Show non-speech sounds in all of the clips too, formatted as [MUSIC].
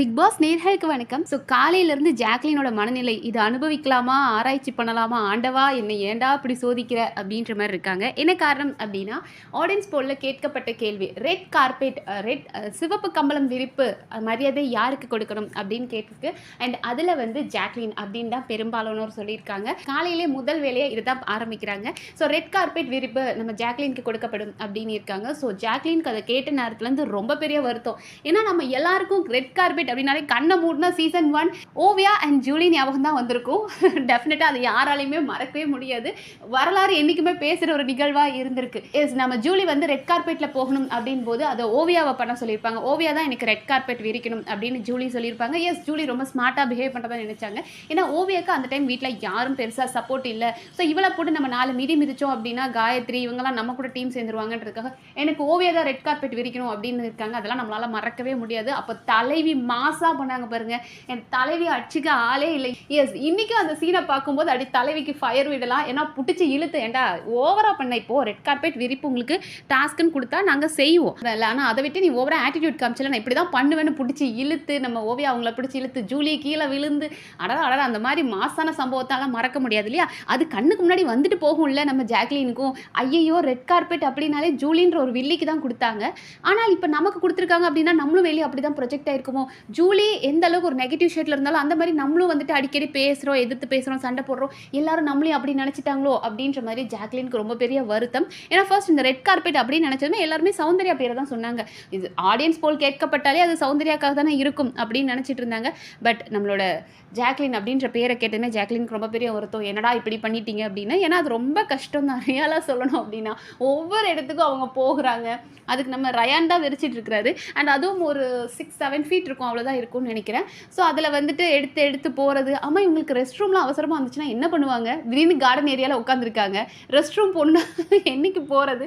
Big pass நேர்களுக்கு வணக்கம். So காலையிலேருந்து ஜாக்லினோட மனநிலை இது அனுபவிக்கலாமா ஆராய்ச்சி பண்ணலாமா ஆண்டவா என்னை ஏன்டா இப்படி சோதிக்கிற அப்படின்ற மாதிரி இருக்காங்க. என்ன காரணம் அப்படின்னா ஆடியன்ஸ் போலில் கேட்கப்பட்ட கேள்வி ரெட் கார்பெட் ரெட் சிவப்பு கம்பளம் விரிப்பு மரியாதை யாருக்கு கொடுக்கணும்? அப்படின்னு கேட்டிருக்கு அண்ட் அதில் வந்து ஜாக்லின் அப்படின்னு தான் பெரும்பாலானோர் சொல்லியிருக்காங்க. காலையிலே முதல் வேலையை இதை தான் ஆரம்பிக்கிறாங்க. ஸோ ரெட் கார்பெட் விரிப்பு நம்ம ஜாக்லினுக்கு கொடுக்கப்படும் அப்படின்னு இருக்காங்க. ஸோ ஜாக்லினுக்கு அதை கேட்ட நேரத்துலேருந்து ரொம்ப பெரிய வருத்தம். ஏன்னா நம்ம எல்லாருக்கும் ரெட் கார்பெட் அப்படின்னாலே கண்ணை மூடினா season one Oviya and Julie ஞாபகம் தான் வந்திருக்கும். [LAUGHS] டெஃபினட்டாக அது யாராலையுமே மறக்கவே முடியாது. வரலாறு என்றைக்குமே பேசுகிற ஒரு நிகழ்வாக இருந்திருக்கு. எஸ் நம்ம ஜூலி வந்து ரெட் கார்பெட்டில் போகணும் அப்படின் போது அதை ஓவியாவை பண்ண சொல்லியிருப்பாங்க. ஓவியா தான் எனக்கு ரெட் கார்பெட் விரிக்கணும் அப்படின்னு ஜூலி சொல்லியிருப்பாங்க. எஸ் ஜூலி ரொம்ப ஸ்மார்ட்டாக பிஹேவ் பண்ணுறதா நினைச்சாங்க. ஏன்னா ஓவியாவுக்கு அந்த டைம் வீட்டில் யாரும் பெருசாக சப்போர்ட் இல்லை. ஸோ இவளை போட்டு நம்ம நாலு மிதி மிதிச்சோம் அப்படின்னா காயத்ரி இவங்கெல்லாம் நம்ம கூட டீம் சேர்ந்துருவாங்கன்றதுக்காக எனக்கு ஓவியா தான் ரெட் கார்பெட் விரிக்கணும் அப்படின்னு இருக்காங்க. அதெல்லாம் நம்மளால் மறக்கவே முடியாது. அப்போ தலைவி மா மாசாக பண்ணாங்க பாருங்க. என் தலைவி அடிச்சுக்க ஆளே இல்லை. எஸ் இன்றைக்கும் அந்த சீனை பார்க்கும்போது அடி தலைவிக்கு ஃபயர் விடலாம். ஏன்னா பிடிச்சி இழுத்து ஏன்டா ஓவராக பண்ண இப்போது ரெட் கார்பெட் விரிப்பு உங்களுக்கு டாஸ்க்குன்னு கொடுத்தா நாங்கள் செய்வோம். இல்லை ஆனால் அதை விட்டு நீ ஓவராக ஆட்டிடியூட் காமிச்சல நான் இப்படி தான் பண்ணுவேன்னு பிடிச்சி இழுத்து நம்ம ஓவியா அவங்கள பிடிச்சி இழுத்து ஜூலி கீழே விழுந்து அடடா அடடா அந்த மாதிரி மாசான சம்பவத்தாலாம் மறக்க முடியாது இல்லையா? அது கண்ணுக்கு முன்னாடி வந்துட்டு போகும்ல நம்ம ஜாக்லினுக்கும். ஐயையோ ரெட் கார்பெட் அப்படின்னாலே ஜூலின்ற ஒரு வில்லிக்கு தான் கொடுத்தாங்க. ஆனால் இப்போ நமக்கு கொடுத்துருக்காங்க அப்படின்னா நம்மளும் வெளியே அப்படி தான் ப்ரொஜெக்ட் ஆயிருக்குமோ? ஜூலி எந்த அளவுக்கு ஒரு நெகட்டிவ் ஷேட்ல இருந்தாலும் அந்த மாதிரி நம்மளும் வந்துட்டு அடிக்கடி பேசுகிறோம் எதிர்த்து பேசுகிறோம் சண்டை போடுறோம். எல்லாரும் நம்மளையும் அப்படி நினச்சிட்டாங்களோ அப்படின்ற மாதிரி ஜாக்லினுக்கு ரொம்ப பெரிய வருத்தம். ஏன்னா ஃபர்ஸ்ட் இந்த ரெட் கார்பெட் அப்படின்னு நினச்சதுமே எல்லாருமே சௌந்தர்யா பேரை தான் சொன்னாங்க. இது ஆடியன்ஸ் போல் கேட்கப்பட்டாலே அது சௌந்தர்யாக்காக தானே இருக்கும் அப்படின்னு நினச்சிட்டு இருந்தாங்க. பட் நம்மளோட ஜாக்லின் அப்படின்ற பேரை கேட்டதுமே ஜாக்லினுக்கு ரொம்ப பெரிய வருத்தம். என்னடா இப்படி பண்ணிட்டீங்க அப்படின்னு. ஏன்னா அது ரொம்ப கஷ்டம் தான். ரியலாக சொல்லணும் அப்படின்னா. ஒவ்வொரு இடத்துக்கும் அவங்க போகிறாங்க. அதுக்கு நம்ம ரயான் தான் விரிச்சிட்டு இருக்கிறாரு. அண்ட் அதுவும் ஒரு சிக்ஸ் செவன் ஃபீட் இருக்கும். அவ்வளோதான் இருக்கும்னு நினைக்கிறேன். ஸோ அதில் வந்துட்டு எடுத்து எடுத்து போகிறது ஆமாம் இவங்களுக்கு ரெஸ்ட் ரூம்லாம் அவசரமாக வந்துச்சுன்னா என்ன பண்ணுவாங்க? திடீர்னு கார்டன் ஏரியாவில் உட்காந்துருக்காங்க ரெஸ்ட் ரூம் போகணுன்னா [LAUGHS] என்னைக்கு போகிறது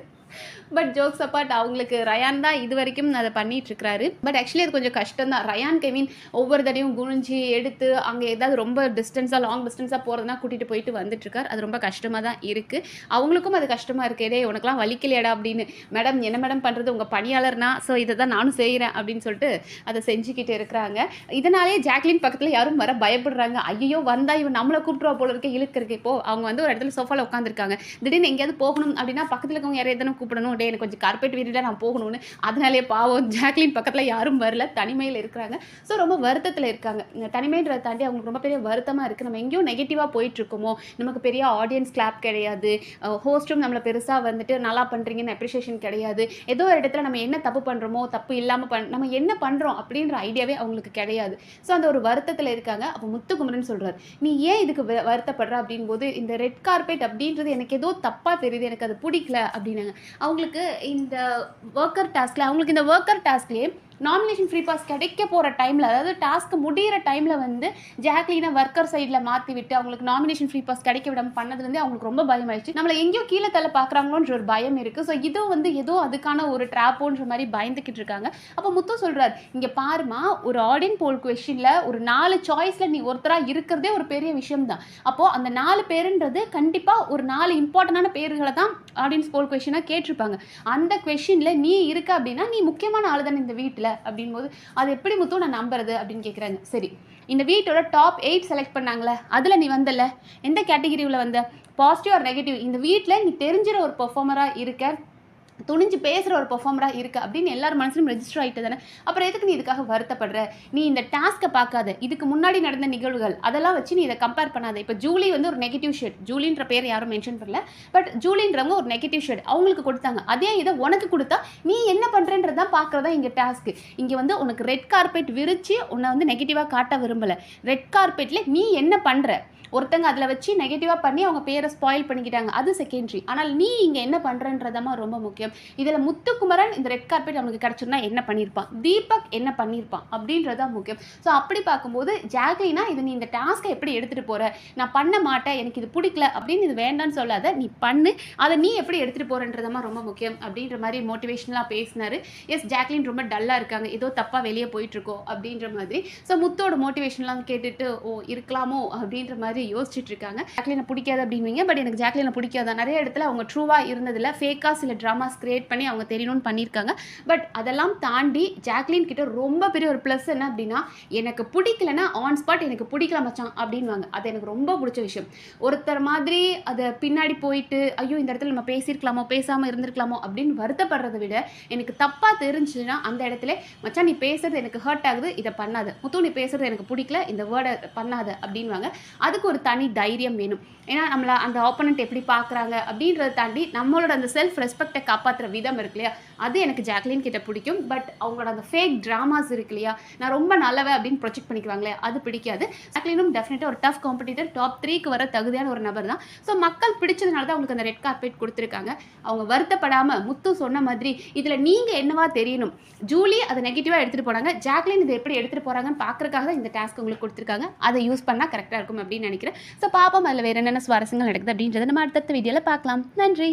பட் ஜோக்ஸ் அப்பார்ட் அவங்களுக்கு ரயான் தான் இது வரைக்கும் அதை பண்ணிட்டு இருக்கிறாரு. பட் ஆக்சுவலி அது கொஞ்சம் கஷ்டம் தான் ரயான் கெவின் ஒவ்வொரு தடையும் குனிஞ்சு எடுத்து அங்கே ஏதாவது ரொம்ப டிஸ்டன்ஸாக லாங் டிஸ்டன்ஸாக போகிறதுனா கூட்டிகிட்டு போயிட்டு வந்துட்டுருக்கார் அது ரொம்ப கஷ்டமாக தான் இருக்குது அவங்களுக்கும் அது கஷ்டமாக இருக்கு. உனக்குலாம் வலிக்கலையாடா அப்படின்னு. மேடம் என்ன மேடம் பண்ணுறது உங்கள் பணியாளர்னா ஸோ இதை தான் நானும் செய்கிறேன் அப்படின்னு சொல்லிட்டு அதை செஞ்சுக்கிட்டு இருக்கிறாங்க. இதனாலே ஜாக்லின் பக்கத்தில் யாரும் வர பயப்படுறாங்க. ஐயோ வந்தால் இவன் நம்மளை கூப்பிட்டுருவா போல இருக்க இழுக்கிறக்கு இப்போ அவங்க வந்து ஒரு இடத்துல சோஃபாவில் உட்காந்துருக்காங்க திடீர்னு எங்கேயாவது போகணும் அப்படின்னா பக்கத்தில் இருக்கவங்க யாரையும் எதனா கூப்பிடணும். அப்படியே எனக்கு கொஞ்சம் கார்பெட் வீட்டில் நான் போகணும்னு. அதனாலே பாவம் ஜாக்லின் பக்கத்தில் யாரும் வரல. தனிமையில் இருக்கிறாங்க. ஸோ ரொம்ப வருத்தத்தில் இருக்காங்க. தனிமைன்றத தனிமைன்றதை தாண்டி அவங்களுக்கு ரொம்ப பெரிய வருத்தமாக இருக்குது நம்ம எங்கேயும் நெகட்டிவாக போயிட்டுருக்கோமோ நமக்கு பெரிய ஆடியன்ஸ் கிளாப் கிடையாது. ஹோஸ்ட்டும் நம்மளை பெருசாக வந்துட்டு நல்லா பண்ணுறீங்கன்னு அப்ரிஷியேஷன் கிடையாது. ஏதோ ஒரு இடத்துல நம்ம என்ன தப்பு பண்ணுறோமோ தப்பு இல்லாமல் பண் நம்ம என்ன பண்ணுறோம் அப்படின்ற ஐடியாவே அவங்களுக்கு கிடையாது. ஸோ அந்த ஒரு வருத்தத்தில் இருக்காங்க. அப்போ முத்துக்குமரன் சொல்கிறார் நீ ஏன் இதுக்கு வ- வருத்தப்படுற? அப்படின் போது இந்த ரெட் கார்பெட் அப்படின்றது எனக்கு ஏதோ தப்பாக தெரியுது. எனக்கு அது பிடிக்கல. அப்படின்னாங்க. அவங்களுக்கு இந்த ஒர்க்கர் டாஸ்கில் அவங்களுக்கு இந்த ஒர்க்கர் டாஸ்க்லேயே நாமினேஷன் ஃப்ரீ பாஸ் கிடைக்க போகிற டைமில் அதாவது டாஸ்க் முடியிற டைமில் வந்து ஜாக்லினை ஒர்க்கர் சைடில் மாற்றி விட்டு அவங்களுக்கு நாமினேஷன் ஃப்ரீ பாஸ் கிடைக்க விடாமல் பண்ணது வந்து அவங்களுக்கு ரொம்ப பயம் ஆயிடுச்சு நம்மளை எங்கேயோ கீழே தள்ள பார்க்குறாங்களோன்ற ஒரு பயம் இருக்குது ஸோ இதுவும் வந்து ஏதோ அதுக்கான ஒரு ட்ராப்போன்ற மாதிரி பயந்துக்கிட்டு இருக்காங்க. அப்போ முத்து சொல்கிறார் இங்கே பாருமா ஒரு ஆடியன் போல் கொஷினில் ஒரு நாலு சாய்ஸில் நீ ஒருத்தராக இருக்கிறதே ஒரு பெரிய விஷயம் தான் அப்போது அந்த நாலு பேருன்றது கண்டிப்பாக ஒரு நாலு இம்பார்ட்டண்டான பேர்களை தான் ஆடியன்ஸ் போல் கொஷினாக கேட்டிருப்பாங்க. அந்த கொஷினில் நீ இருக்க அப்படின்னா நீ முக்கியமான ஆள் தானே இந்த வீட்டில். அப்படின்போது அது எப்படி முத்தும் நான் நம்புறது? அப்படின்னு கேட்குறாங்க சரி இந்த வீட்டோட டாப் எயிட் செலக்ட் பண்ணாங்களே அதில் நீ வந்தல? எந்த கேட்டகிரியில் வந்த? பாசிட்டிவ் ஆர் நெகட்டிவ் இந்த வீட்டில் நீ தெரிஞ்சிட ஒரு பெர்ஃபார்மராக இருக்க துணிஞ்சு பேசுகிற ஒரு பெர்ஃபார்மராக இருக்கு அப்படின்னு எல்லார் மனசுலையும் ரெஜிஸ்டர் ஆகிட்டு தானே அப்புறம் எதுக்கு நீ இதுக்காக வருத்தப்படுற? நீ இந்த டாஸ்க்கை பார்க்காத. இதுக்கு முன்னாடி நடந்த நிகழ்வுகள் அதெல்லாம் வச்சு நீ இதை கம்பேர் பண்ணாத. இப்போ ஜூலி வந்து ஒரு நெகட்டிவ் ஷேட் ஜூலின்ற பேர் யாரும் மென்ஷன் பண்ணல. பட் ஜூலின்றவங்க ஒரு நெகட்டிவ் ஷேட் அவங்களுக்கு கொடுத்தாங்க. அதே இதை உனக்கு கொடுத்தா நீ என்ன பண்ணுறன்றதான் பார்க்குறதா இங்கே டாஸ்க்கு இங்கே வந்து உனக்கு ரெட் கார்பெட் விரித்து உன்னை வந்து நெகட்டிவாக காட்ட விரும்பலை. ரெட் கார்பெட்டில் நீ என்ன பண்ணுற ஒருத்தங்க அதில் வச்சு நெகட்டிவாக பண்ணி அவங்க பேரை ஸ்பாயில் பண்ணிக்கிட்டாங்க. அது செகண்டரி ஆனால் நீ இங்கே என்ன பண்ணுறன்றதமா ரொம்ப முக்கியம். இதில் முத்துக்குமரன் இந்த ரெட் கார்பெட் அவனுக்கு கிடச்சிருந்தா என்ன பண்ணியிருப்பான் தீபக் என்ன பண்ணியிருப்பான் அப்படின்றதா முக்கியம். ஸோ அப்படி பார்க்கும்போது ஜாக்லினா இது நீ இந்த டாஸ்க்கை எப்படி எடுத்துகிட்டு போகிற நான் பண்ண மாட்டேன். எனக்கு இது பிடிக்கல. அப்படின்னு இது வேண்டாம்னு சொல்லாத. நீ பண்ணு. அதை நீ எப்படி எடுத்துகிட்டு போகிறன்றதமா ரொம்ப முக்கியம். அப்படின்ற மாதிரி மோட்டிவேஷனலாக பேசினார். எஸ் ஜாக்லின் ரொம்ப டல்லாக இருக்காங்க. ஏதோ தப்பாக வெளியே போயிட்டுருக்கோ அப்படின்ற மாதிரி. ஸோ முத்தோட மோட்டிவேஷன்லாம் கேட்டுட்டு ஓ இருக்கலாமோ? அப்படின்ற மாதிரி அதுக்காக யோசிச்சுட்டு இருக்காங்க ஜாக்லினை பிடிக்காது அப்படிங்குவீங்க. பட் எனக்கு ஜாக்லினை பிடிக்காது? நிறைய இடத்துல அவங்க ட்ரூவாக இருந்ததில்ல ஃபேக்காக சில ட்ராமாஸ் கிரியேட் பண்ணி அவங்க தெரியணும்னு பண்ணியிருக்காங்க. பட் அதெல்லாம் தாண்டி ஜாக்லின் கிட்ட ரொம்ப பெரிய ஒரு ப்ளஸ் என்ன அப்படின்னா எனக்கு பிடிக்கலன்னா ஆன் ஸ்பாட் எனக்கு பிடிக்கல மச்சான் அப்படின்வாங்க அது எனக்கு ரொம்ப பிடிச்ச விஷயம். ஒருத்தர் மாதிரி அதை பின்னாடி போயிட்டு ஐயோ இந்த இடத்துல நம்ம பேசியிருக்கலாமோ பேசாமல் இருந்திருக்கலாமோ அப்படின்னு வருத்தப்படுறதை விட எனக்கு தப்பாக தெரிஞ்சுன்னா அந்த இடத்துல மச்சான் நீ பேசுறது எனக்கு ஹர்ட் ஆகுது இதை பண்ணாத. முத்து நீ பேசுறது எனக்கு பிடிக்கல இந்த வேர்டை பண்ணாத. அப்படின்வாங்க அதுக்கு ஒரு தனி தைரியம் வேணும். ஏன்னா நம்மளை அந்த ஆப்போனண்ட் எப்படி பார்க்குறாங்க அப்படின்றத தாண்டி நம்மளோட அந்த செல்ஃப் ரெஸ்பெக்டை காப்பாற்றுற விதம் இருக்கு இல்லையா? அது எனக்கு ஜாக்லின் கிட்ட பிடிக்கும். பட் அவங்களோட அந்த ஃபேக் ட்ராமாஸ் இருக்கு இல்லையா? நான் ரொம்ப நல்லவன் அப்படின்னு ப்ரொஜெக்ட் பண்ணிக்குவாங்களே அது பிடிக்காது. ஜாக்லினும் டெஃபினட்டாக ஒரு டஃப் காம்படிட்டர் டாப் த்ரீக்கு வர தகுதியான ஒரு நபர் தான். ஸோ மக்கள் பிடிச்சதுனால தான் அவங்களுக்கு அந்த ரெட் கார்பெட் கொடுத்துருக்காங்க. அவங்க வருத்தப்படாமல் முத்து சொன்ன மாதிரி இதில் நீங்கள் என்னவா தெரியணும்? ஜூலி அதை நெகட்டிவாக எடுத்துகிட்டு போனாங்க. ஜாக்லின் இதை எப்படி எடுத்துகிட்டு போகிறாங்கன்னு பார்க்குறக்காக தான் இந்த டாஸ்க் உங்களுக்கு கொடுத்துருக்காங்க. அதை யூஸ் பண்ணால் கரெக்டாக இருக்கும் அப்படின்னு நினைக்கிறேன். ஸோ பார்ப்போம் அதில் வேறு என்னென்ன சுவாரஸ்யங்கள் நடக்குது அப்படின்றத நம்ம அடுத்தடுத்த வீடியோவில் பார்க்கலாம். நன்றி.